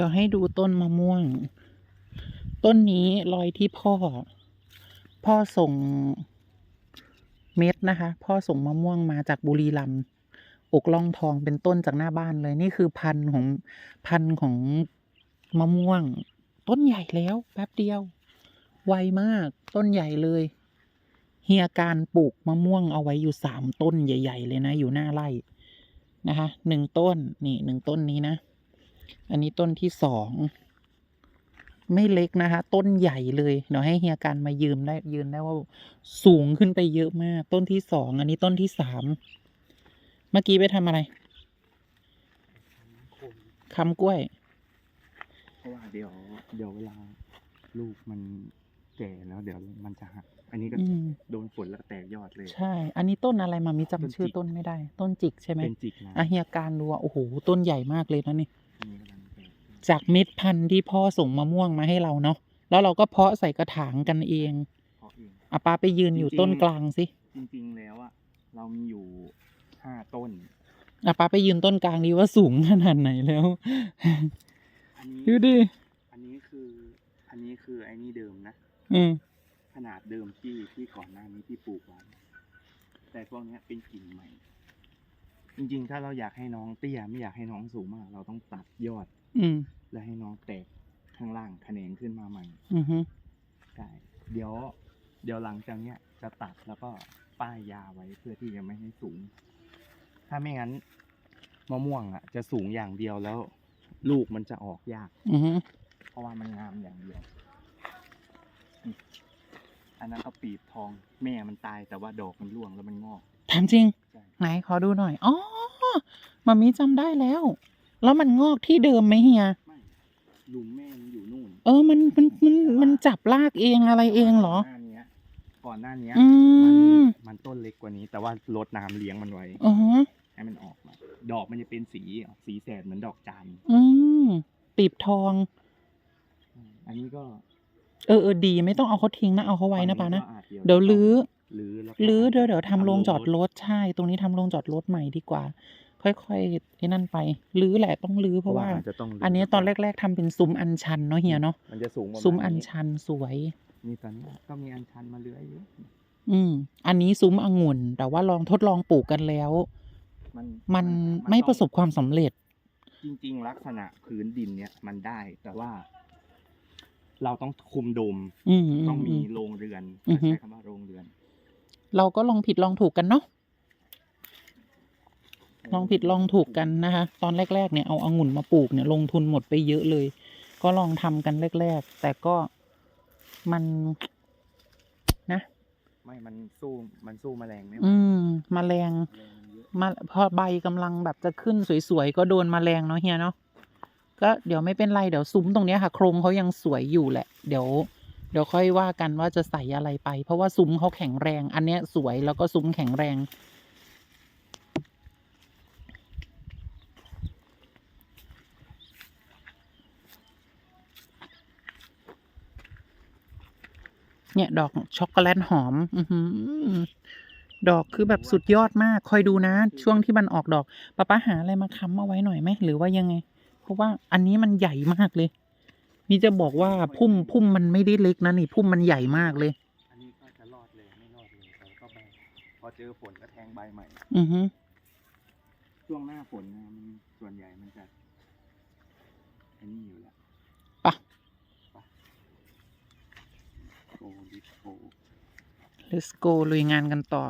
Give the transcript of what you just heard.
ดี๋ยวให้ดูต้นมะม่วง ต้นนี้รอยที่พ่อ พ่อส่งเม็ดนะคะ พ่อส่งมะม่วงมาจากบุรีรัมย์อกล่องทองเป็นต้นจากหน้าบ้านเลย นี่คือพันธุ์ของพันธุ์ของมะม่วง ต้นใหญ่แล้วแป๊บเดียว ไวมากต้นใหญ่เลย เฮียการปลูกมะม่วงเอาไว้อยู่สามต้นใหญ่ ๆ เลยนะ อยู่หน้าไร่นะคะหนึ่งต้นนี่หนึ่งต้นนี้นะ อันนี้ต้นที่สอง ไม่เล็กนะคะ ต้นใหญ่เลยเดี๋ยวให้เฮียการมายืมได้ยืนได้ว่าสูงขึ้นไปเยอะมาก ต้นที่สอง อันนี้ต้นที่สาม เมื่อกี้ไปทำอะไรคำกล้วย เพราะว่าเดี๋ยวเดี๋ยวเวลาลูกมันแก่แล้ว เดี๋ยวมันจะหัก อันนี้ก็อืม โดนฝนแล้วแตกยอดเลย ใช่ อันนี้ต้นอะไรมามีต้นจำจิชื่อกต้นไม่ได้ ต้นจิกใช่ไหมเป็นจิกนะอะเฮียการดูว่าโอ้โหต้นใหญ่มากเลยนะนี่ อันนี้กำลังแตก จากเม็ดพันธุ์ที่พ่อส่งมะม่วงมาให้เราเนาะแล้วเราก็เพาะใส่กระถางกันเองเพราะเองอะป้าไปยืนอยู่จริงๆต้นกลางสิจริงๆแล้วอะเรามีอยู่ห้าต้นอะป้าไปยืนต้นกลางดีว่าสูงขนาดไหนแล้ว อันนี้ดูดิอันนี้คือ อันนี้คือไอ้นี่เดิมนะ อืมขนาดเดิมที่ที่ก่อนหน้านี้ที่ปลูกไว้แต่พวกเนี้ยเป็นกิ่งใหม่ จริงๆ ถ้าเราอยากให้น้องเตี้ยไม่อยากให้น้องสูงมาก เราต้องตัดยอด อืมแล้วให้น้องแตกข้างล่างแขนงขึ้นมาใหม่อือฮึใช่เดี๋ยว เดี๋ยวหลังจากเนี้ยจะตัดแล้วก็ป้ายยาไว้เพื่อที่จะไม่ให้สูง ถ้าไม่งั้นมะม่วงอะ จะสูงอย่างเดียวแล้ว ลูกมันจะออกยาก อือฮึเพราะว่ามันงามอย่างเดียวนี่อันนั้นเขาปีบทองแม่มันตายแต่ว่าดอกมันร่วงแล้วมันงอกถามจริง ใช่ไหนขอดูหน่อย อ๋อมามีจำได้แล้ว แล้วมันงอกที่เดิมไหมเฮีย ไม่ลุงแม่มันอยู่นู่นเออ มันมันมันมันจับลากเองอะไรเองเหรอ ก่อนหน้าเนี้ยก่อนหน้าเนี้ยอืมันมมันต้นเล็กกว่านี้ แต่ว่าลดน้ำเลี้ยงมันไว้ อ๋อฮะให้มันออกมา ดอกมันจะเป็นสีออกสีแสดเหมือนดอกจานอืมปีบทองอันนี้ก็เออเออดีไม่ต้องเอาเขาทิ้งนะ เอาเขาไว้นะป้านะ ฝั่งก็อาจเดี๋ยวลื้อ ลื้อแล้วก็หรือเดี๋ยวเดี๋ยวทำโรงจอดรถถใช่ ตรงนี้ทำโรงจอดรถใหม่ดีกว่า ค่อยๆไอ้นั่นไปรื้อแหละต้องรื้อเพราะว่าอจจะต้องลื้อันนี้ตอนแรก ๆทำเป็นซุ้มอัญชันเนาะเฮียเนาะมันจะสูงประาณซุ้มอัญชันสวยมีตอนนี้ก็มีอัญชันมาเลื้อยอยู่อืม อันนี้ซุ้มองุ่น แต่ว่าลองทดลองปลูกกันแล้ว มันมันนไม่ต้องประสบความสำเร็จ จริง ๆ ลักษณะพื้นดินเนี่ยมันได้แต่ว่า เราต้องคุมโดมอืมต้องอืมีมโรงเรือนอือฮึใช้คำว่าโรงเรือน เราก็ลองผิดลองถูกกันเนาะ ลองผิดลองถูกกันนะคะ ตอนแรก ๆ เนี่ยเอาองุ่นมาปลูกเนี่ยลงทุนหมดไปเยอะเลย ก็ลองทำกันแรก ๆ แต่ก็มันนะ ไม่มันสู้มันสู้แมลงไม่ไหวอืมแมลงแมลงมันเยอะมาพอใบกำลังแบบจะขึ้นสวยๆก็โดนแมลงเนาะเฮียเนาะก็เดี๋ยวไม่เป็นไรเดี๋ยวซุ้มตรงเนี้ยค่ะ โครงเขายังสวยอยู่แหละ เดี๋ยว เดี๋ยวค่อยว่ากันว่าจะใส่อะไรไป เพราะว่าซุ้มเขาแข็งแรง อันเนี้ยสวยแล้วก็ซุ้มแข็งแรง เนี่ยดอกช็อกโกแลตหอม อือหือดอกคือแบบสุดยอดมาก คอยดูนะ ช่วงที่มันออกดอกป้าป้าหาอะไรมาค้ำเอาไว้หน่อยไหมหรือว่ายังไง เพราะว่าอันนี้มันใหญ่มากเลย นี่จะบอกว่าพุ่มพุ่มมันไม่ได้เล็กนะนี่พุ่มมันใหญ่มากเลยอันนี้ก็จะรอดเลยไม่รอดเลยแต่ก็ไปพอเจอฝนก็แทงใบใหม่ อือฮึช่วงหน้าฝนนะมันส่วนใหญ่มันจะอันนี้อยู่แล้ว ปะ โอ้ดิโอ let's go ลุยงานกันต่อ